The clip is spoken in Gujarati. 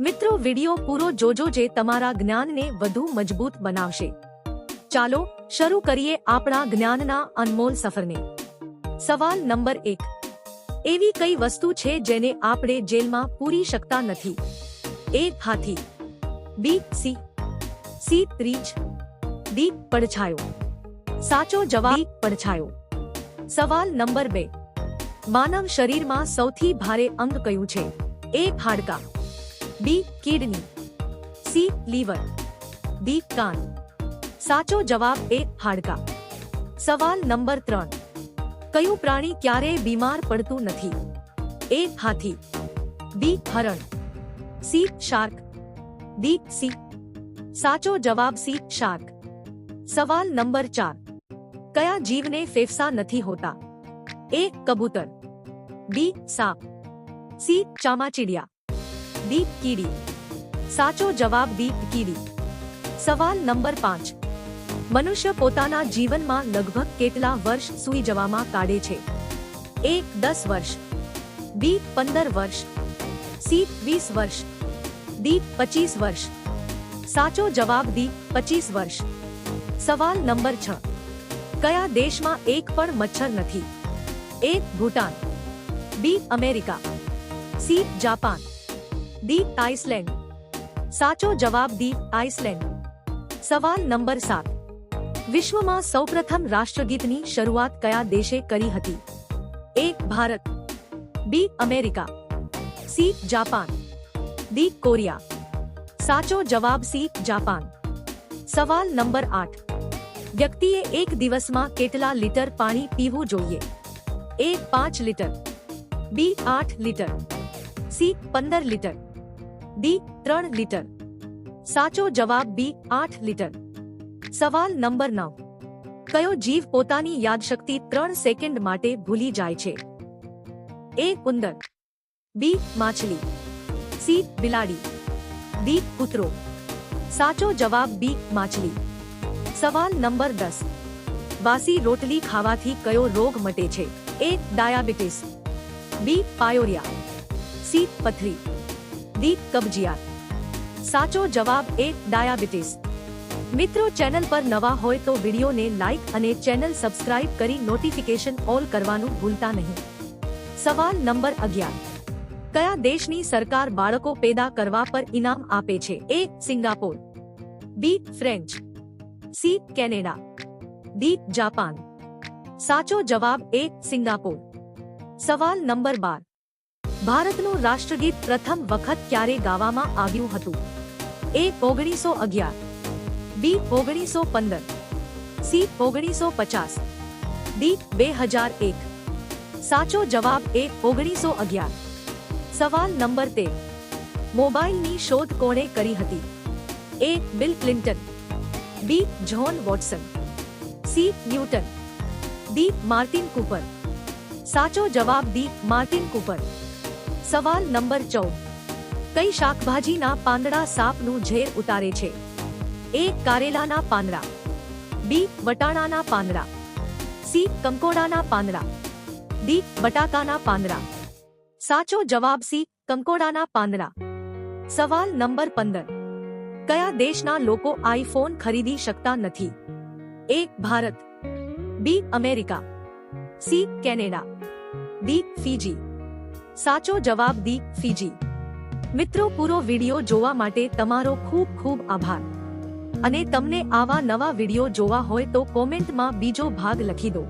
મિત્રો, વિડિયો પૂરો જોજો જે તમારા જ્ઞાનને વધુ મજબૂત બનાવશે. ચાલો, શરૂ કરીએ આપણા જ્ઞાનના અનમોલ સફરને. સવાલ નંબર એક. એવી કઈ વસ્તુ છે જેને આપણે જેલમાં પૂરી શકતા નથી? A, Hathi. B, C. C, ત્રીજ. ડી, પડછાયો. સાચો જવાબ પડછાયો. સવાલ નંબર બે. માનવ શરીરમાં સૌથી ભારે અંગ કયું છે? એ, હાડકા. B kidney C liver D કાન સાચો જવાબ એ હાડકા સવાલ નંબર ત્રણ કયું પ્રાણી ક્યારેય બીમાર પડતું નથી એ હાથી બી હરણ સી શાર્ક ડી સી સાચો જવાબ સી શાર્ક સવાલ નંબર ચાર કયા જીવને ફેફસા નથી હોતા એ કબૂતર બી સાપ સી ચામાચીડિયા ડી કીડી સાચો જવાબ દીપ કીડી સવાલ નંબર પાંચ મનુષ્ય પોતાના જીવનમાં લગભગ કેટલા વર્ષ સૂઈ જવામાં કાઢે છે। એક દસ વર્ષ બી પંદર વર્ષ સી વીસ વર્ષ ડી પચીસ વર્ષ સાચો જવાબ ડી પચીસ વર્ષ સવાલ નંબર છ કયા દેશમાં એક પણ મચ્છર નથી એક Bhutan B America C Japan D Iceland સાચો જવાબ ડી આઇસલેન્ડ સવાલ નંબર સાત વિશ્વમાં સૌપ્રથમ રાષ્ટ્રગીતની શરૂઆત કયા દેશે કરી હતી A Bharat B America C Japan D Korea સાચો જવાબ સી જાપાન સવાલ નંબર આઠ વ્યક્તિએ એક દિવસમાં કેટલા લીટર પાણી પીવું જોઈએ એ પાંચ લીટર બી આઠ લીટર સી પંદર લીટર ડી ત્રણ લીટર સાચો જવાબ બી આઠ લીટર સવાલ નંબર નવ કયો જીવ પોતાની યાદશક્તિ ત્રણ સેકન્ડ માટે ભૂલી જાય છે એ ઉંદર બી માછલી સી બિલાડી ડી કૂતરો સાચો જવાબ બી માછલી સવાલ નંબર દસ વાસી રોટલી ખાવાથી કયો રોગ મટે છે A diabetes B pyorrhoea C પથરી ડી કબજિયાત સાચો જવાબ એ ડાયાબિટીસ મિત્રો ચેનલ પર નવા હોય તો વિડીયોને લાઈક અને ચેનલ સબસ્ક્રાઇબ કરી નોટિફિકેશન ઓલ કરવાનું ભૂલતા નહીં સવાલ નંબર અગિયાર કયા દેશની સરકાર બાળકો પેદા કરવા પર ઇનામ આપે છે A Singapore B French C Canada D Japan સાચો જવાબ એ સિંગાપોર સવાલ નંબર બાર ભારતનું રાષ્ટ્રગીત પ્રથમ વખત ક્યારે ગાવામાં આવ્યું હતું? એ ઓગણીસો અગિયાર, બી ઓગણીસો પંદર, સી ઓગણીસો પચાસ, ડી બે હજાર એક. સાચો જવાબ એ ઓગણીસો અગિયાર. સવાલ નંબર તેર, મોબાઈલની શોધ કોણે કરી હતી? A Bill Clinton, B John Watson, C Newton, D Martin Cooper. સાચો જવાબ ડી માર્ટિન કૂપર. સવાલ નંબર ચૌદ. કઈ શાકભાજીના પાંદડા સાપનું ઝેર ઉતારે છે? એ કારેલાના પાંદડા. બી, વટાણાના પાંદડા. સી, કંકોડાના પાંદડા. ડી, બટાકાના પાંદડા. સાચો જવાબ સી, કંકોડાના પાંદડા. સવાલ નંબર પંદર. કયા દેશના લોકો આઈફોન ખરીદી શકતા નથી? A, Bharat. B, America. C, Canada. D, Fiji. સાચો જવાબ દી ફીજી. મિત્રો, પૂરો વિડિયો જોવા માટે તમારો ખૂબ ખૂબ આભાર. અને તમને આવા નવા વિડિયો જોવા હોય તો કોમેન્ટમાં બીજો ભાગ લખી દો.